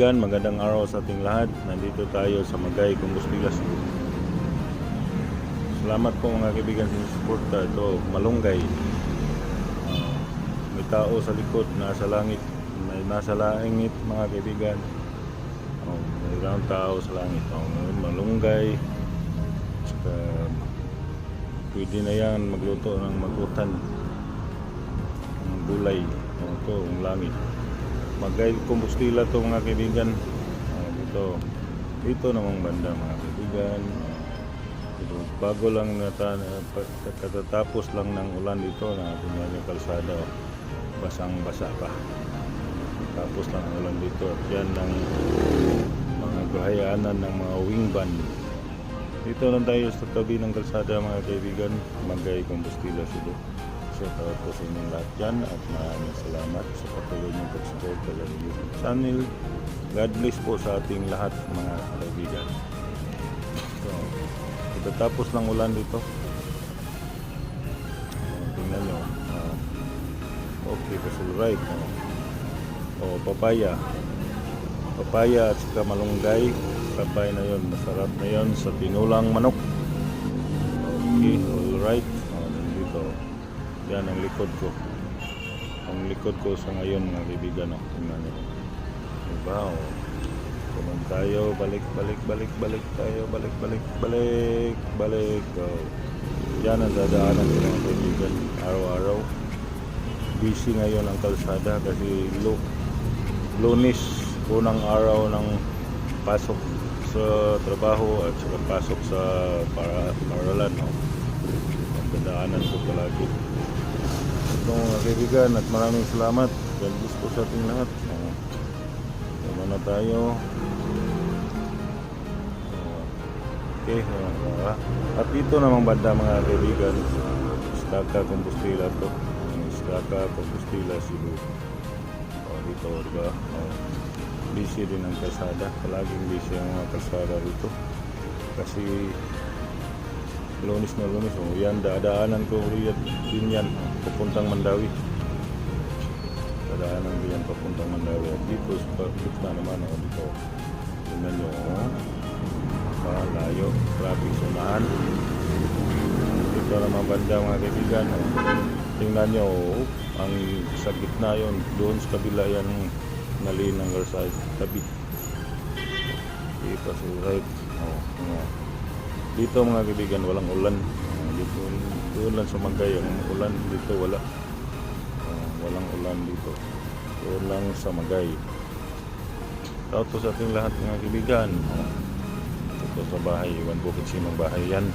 kaibigan, magandang araw sa ating lahat. Nandito tayo sa Magay, Combustilas. Salamat po mga kaibigan sa suporta. Ito, malunggay. Ah, may tao sa likod, nasa langit. May nasa langit mga kaibigan. Oh, may round tao sa langit. Ngayon, malunggay. Pwede na yan magluto ng magutan. Ng gulay. Oh, ito, ang langit. Magay kumbustila to mga kaibigan. Ah, dito. Dito namang banda mga kaibigan. Dito, bago lang nata, katatapos lang ng ulan dito na tingnan yung kalsada. oh. Basang basa pa. Tapos lang ang ulan dito. At yan ang mga gahayanan ng mga wingban. Dito lang tayo sa tabi ng kalsada mga kaibigan. Magay kumbustila sila. Shout out po sa inyong lahat dyan at maraming salamat sa patuloy niyong pag-support sa YouTube channel. God bless po sa ating lahat mga kaibigan. So, pagkatapos ng ulan dito, uh, tingnan nyo, ah, okay, kasi right. Oh. oh, papaya. Papaya at saka malunggay. Sabay na yon masarap na yon sa tinulang manok. Okay, alright. Oh. Yan ang likod ko. Ang likod ko sa ngayon mga kaibigan. Oh. Tingnan nyo. Diba? Oh. Kumang tayo. Balik, balik, balik, balik tayo. Balik, balik, balik, balik. Oh. Yan ang dadaanan ko mga kaibigan. Araw-araw. Busy ngayon ang kalsada kasi lo lunis unang araw ng pasok sa trabaho at saka pasok sa para paralan. No? Ang dadaanan ko palagi. Ito mga kaibigan at maraming salamat. God bless po sa ating lahat. Uh, Tama na tayo. Okay. Uh, at dito namang banda mga kaibigan. Staka Compostela to. Staka Compostela Cebu. O, dito, diba? O, busy din ang kalsada. Palaging busy ang mga kalsada dito. Kasi lunis na lunis. O, yan, dadaanan ko riyan din yan. Papuntang Mandawi. Dadaanan ko yan papuntang Mandawi. At dito, sa gitna naman. O, dito. Tingnan nyo. O. Ah, layo. Traffic sa unahan. Dito naman banda mga kaibigan. O. Tingnan nyo. O, ang sa gitna yon Doon sa kabila yan mali ng Versailles tabi right oh, oh. Dito mga kaibigan walang ulan. Dito doon lang sa Magay ang ulan. Dito wala. Oh, walang ulan dito. Doon lang sa Magay Shout out sa ating lahat mga kaibigan. Oh, dito sa bahay iwan kung sinong bahay yan.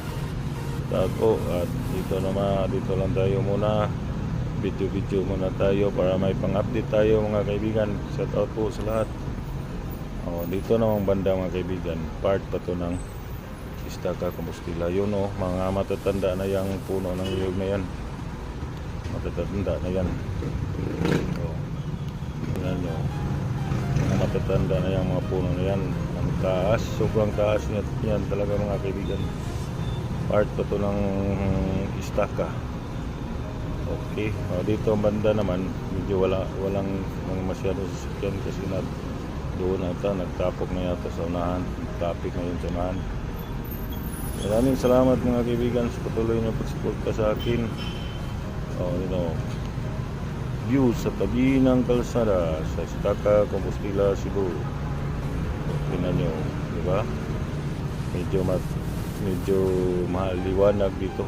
Out at dito naman dito lang tayo muna. Video-video muna tayo para may pang-update tayo mga kaibigan. Shout out po sa lahat. Oh, dito namang banda mga kaibigan, part pa to ng Istaka Compostela. Yun oh, mga matatanda na yung puno ng iyog na yan. Matatanda na yan. Oh, yan nyo. Mga matatanda na yung mga puno na yan. Ang taas, sobrang taas niya yan talaga mga kaibigan. Part pa to ng Istaka. Okay, o, dito ang banda naman, medyo wala, walang mga masyadong sasakyan kasi na doon ata, nagtapok na yata sa unahan, traffic ngayon sa unahan. Maraming salamat mga kaibigan sa patuloy na pagsuporta sa akin. O, you know, view sa tabi ng kalsada sa Istaka, Compostela, Cebu. Tingnan nyo, di ba? Medyo, mat, medyo mahal dito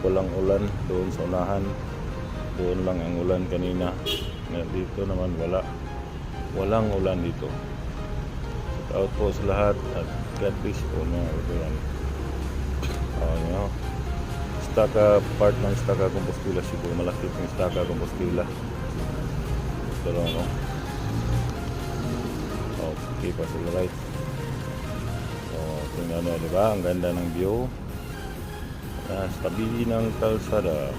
walang ulan doon sa unahan doon lang ang ulan kanina na dito naman wala walang ulan dito shout out po sa lahat at God bless po mga oh, you know, Staka part ng Staka Compostela Cebu malaki yung Staka Compostela ito lang no okay pa sila right oh, tingnan nyo diba ang ganda ng view na sa tabi ng kalsada.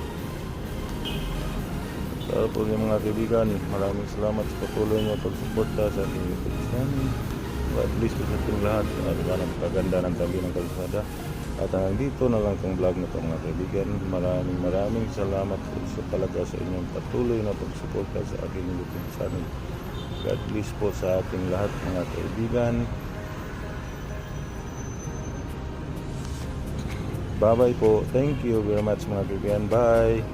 So po yung mga kaibigan, maraming salamat sa patuloy niyo pagsuporta sa ating YouTube channel. God bless po sa ating lahat. At uh, kaganda ng tabi ng kalsada. At uh, dito na lang itong vlog na ito mga kaibigan. Maraming maraming salamat po sa talaga sa inyong patuloy na pagsuporta sa aking YouTube channel. God bless po sa ating lahat mga kaibigan. Bye bye po. Thank you very much mga kaibigan. Bye.